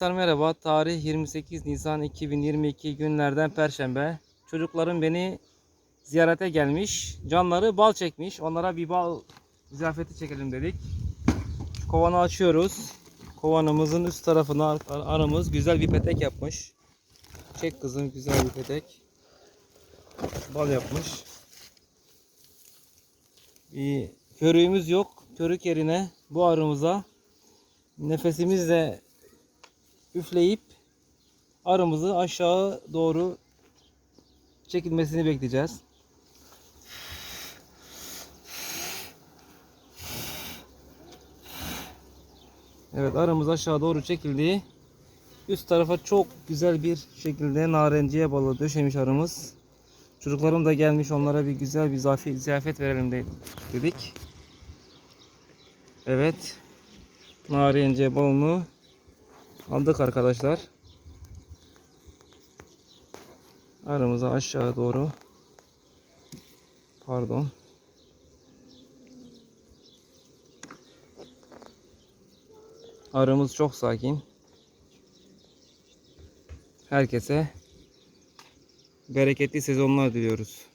Arkadaşlar merhaba. Tarih 28 Nisan 2022 günlerden Perşembe. Çocuklarım beni ziyarete gelmiş. Canları bal çekmiş. Onlara bir bal ziyafeti çekelim dedik. Şu kovanı açıyoruz. Kovanımızın üst tarafına ar- aramız güzel bir petek yapmış. Çek kızım güzel bir petek. Bal yapmış. Bir körüğümüz yok. Körük yerine bu arımıza nefesimizle üfleyip arımızı aşağı doğru çekilmesini bekleyeceğiz. Evet arımız aşağı doğru çekildi. Üst tarafa çok güzel bir şekilde narenciye balı döşemiş arımız. Çocuklarım da gelmiş onlara bir güzel bir zafi- ziyafet verelim de- dedik. Evet. Narenciye balını aldık arkadaşlar. Aramıza aşağı doğru. Pardon. Aramız çok sakin. Herkese bereketli sezonlar diliyoruz.